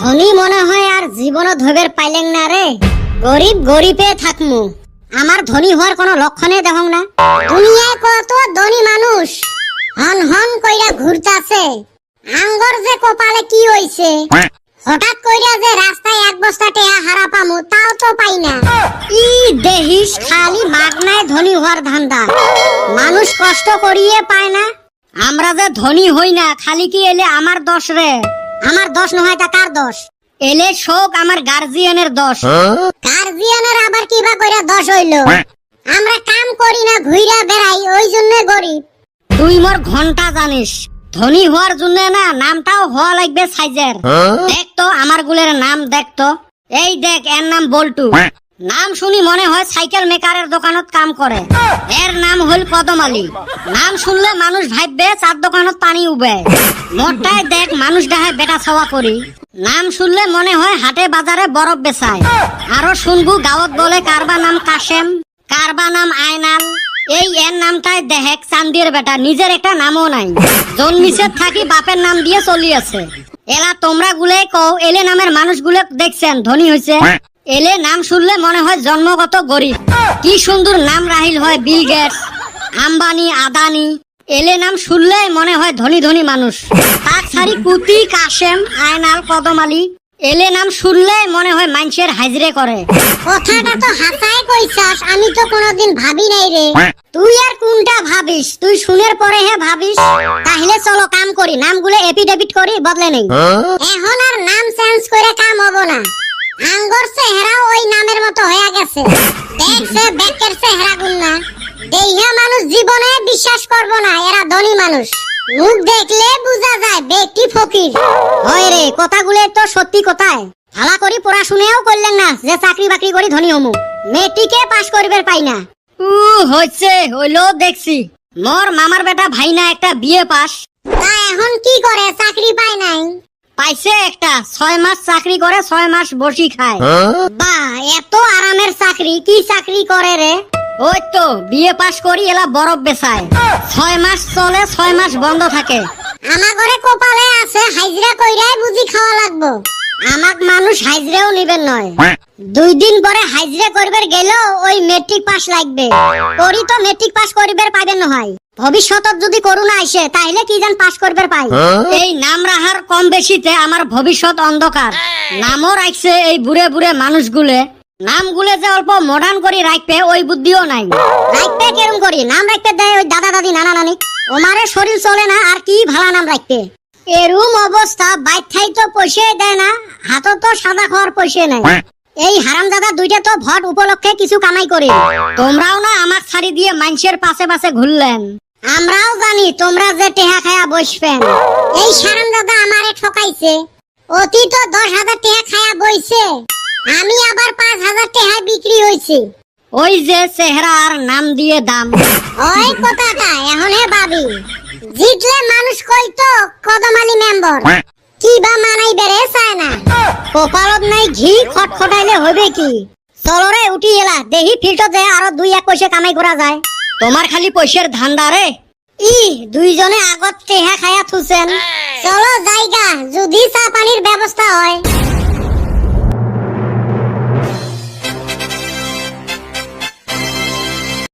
ধনী মনে হয় আর জীবন ধবের পাইলেন না রে গরিব গরিবে থাকমু। আমার ধনী হওয়ার কোনো লক্ষণে দেখং না। দুনিয়ায় কত ধনী মানুষ। হন হন কইরা ঘুরতাছে। আঙ্গর যে কপালে কি হইছে হঠাৎ কইরা যে রাস্তায় এক বস্তা টেয়া হারা পামু, তাও তো পাই না। ই দেহিস খালি মাগনায় ধনী হওয়ার ধান্দা। মানুষ কষ্ট করিয়ে পায় না। আমরা যে ধনী হই না, খালি কি এলে আমার দোষ রে আমার দোষ নয় তা কার দোষ? এলে শোক আমার গার্জিয়ানের দোষ। গার্জিয়ানের আবার কিবা কইরা দোষ হইল? আমরা কাম করি না ঘুইরা বেড়াই ওই জন্য গরিব। তুই মোর ঘণ্টা জানিস ধনী হওয়ার জন্য না নামটাও হওয়া লাগবে সাইজের। দেখ তো আমার গুলের নাম দেখ তো। এই দেখ এর নাম বল্টু। নাম শুনি মনে হয় সাইকেল মেকারের দোকানত কাম করে। এর নাম হল কদম আলী। নাম শুনলে মানুষ ভাববে চার দোকানত পানি উবে। মোটটাই দেখ মানুষ ডাহে বেটা ছাওয়া করি। নাম শুনলে মনে হয় হাটে বাজারে বরফ বেচায়। আরও শুনবু গাঁৱত বলে কারবা নাম কাশেম, কারবা নাম আয়নাল। এই এর নামটাই দেহেক চান্দির বেটা, নিজের একটা নামও নাই। জন্মিছে থাকি বাপের নাম দিয়ে চলি আছে এলা তোমরা গুলে কও, এলে নামের মানুষ গুলে দেখছেন, ধনী হয়েছে এলে নাম শুনলে মনে হয় জন্মগত গরিব। কি সুন্দর নাম রাহিল হয় বিল গেটস আম্বানি আদানি। এলে নাম শুনলে মনে হয় ধনী ধনী মানুষ। তার সারি কুতি কাশেম আয়নাল কদম আলী এলে নাম শুনলে মনে হয় মানুষের হাজরে করে। কথাটা তো হাসায় কইছাস আমি তো কোনোদিন ভাবি নাই রে। তুই আর কোনটা ভাবিস? তুই শুনের পরে হে ভাবিস। তাহলে চলো কাম করি নামগুলো এপিডেভিট করি বদলে নেই। এখন আর নাম চেঞ্জ করে কাম হব না। আঙ্গর চেহারা ওই নামের মতো হয়ে গেছে। দেখছে ব্যাকের চেহারা গুন্না। দেইহা মানুষ জীবনে বিশ্বাস করব না, এরা ধনী মানুষ। মুখ দেখলে বোঝা যায় ব্যক্তি ফকির। হয় রে, কথাগুলো তো সত্যি কথায়। ভালা করি পড়াশুনেও করলেন না, যে চাকরি বাকরি করি ধনী হমু। মেট্রিকে পাশ করিবার পাই না। উ হচ্ছে হইল দেখছি। মোর মামার বেটা ভাইনা একটা বিয়ে পাস। তা এখন কি করে, চাকরি পায় নাই। পাইছে একটা ছয় মাস চাকরি করে ছয় মাস বসি খায়। বা এত আরামের চাকরি কি চাকরি করে রে? ওই তো বিয়ে পাস করি এলা বরফ বেচায়। ছয় মাস চলে ছয় মাস বন্ধ থাকে। আমার ঘরে কপালে আছে হাইজরা কইরাই বুঝি খাওয়া লাগবো। আমাক মানুষ হাইজরাও নিবেন নয়। দুই দিন পরে হাইজরা করবার গেল ওই মেট্রিক পাস লাগবে। করি তো মেট্রিক পাস করিবার পাবেন নহয় ভবিষ্যতত যদি করোনা আসে তাহলে কি জান পাস করবার পাই? এই নাম রাহার কম বেশিতে আমার ভবিষ্যৎ অন্ধকার। নামও রাখছে এই বুড়ে বুড়ে মানুষগুলে। নামগুলো যে অল্প মডার্ন করে রাখবে ওই বুদ্ধিও নাই। রাখবে কেরম করি? নাম রাখতে দেয় ওই দাদা দাদি নানা নানি। ওমারে শরীর চলে না আর কি ভালা নাম রাখতে এরম অবস্থা বাইক থাই তো পয়সা দেয় না হাতত তো সাদা খাওয়ার পয়সা নাই। এই হারাম দাদা দুইটা তো ভট উপলক্ষে কিছু কামাই করি। তোমরাও না আমার ছাড়ি দিয়ে মানুষের পাশে পাশে ঘুরলেন। আমরাও জানি তোমরা যে টেহা খায়া বসবেন এই সারাম দাদা আমারে ঠকাইছে। অতি তো দশ হাজার টেহা খায়া বইছে। আমি আবার পাঁচ হাজার টেহা বিক্রি হয়েছে ওই যে চেহারা আর নাম দিয়ে দাম। ওই কথাটা এখন হে ভাবি। জিতলে মানুষ কইতো কদমালি মেম্বার। কি বা মানাই বেড়ে চায় না। কপালত নাই ঘি খটখটাইলে হবে কি? চলো রে উঠি এলা। দেহি ফিল্ডত যে আরও দুই এক পয়সা কামাই করা যায়। তোমার খালি পয়সার ধান্দা রে। ই দুইজনে আগত টেহা খায়া থুছেন। চলো জায়গা যদি চা পানির ব্যবস্থা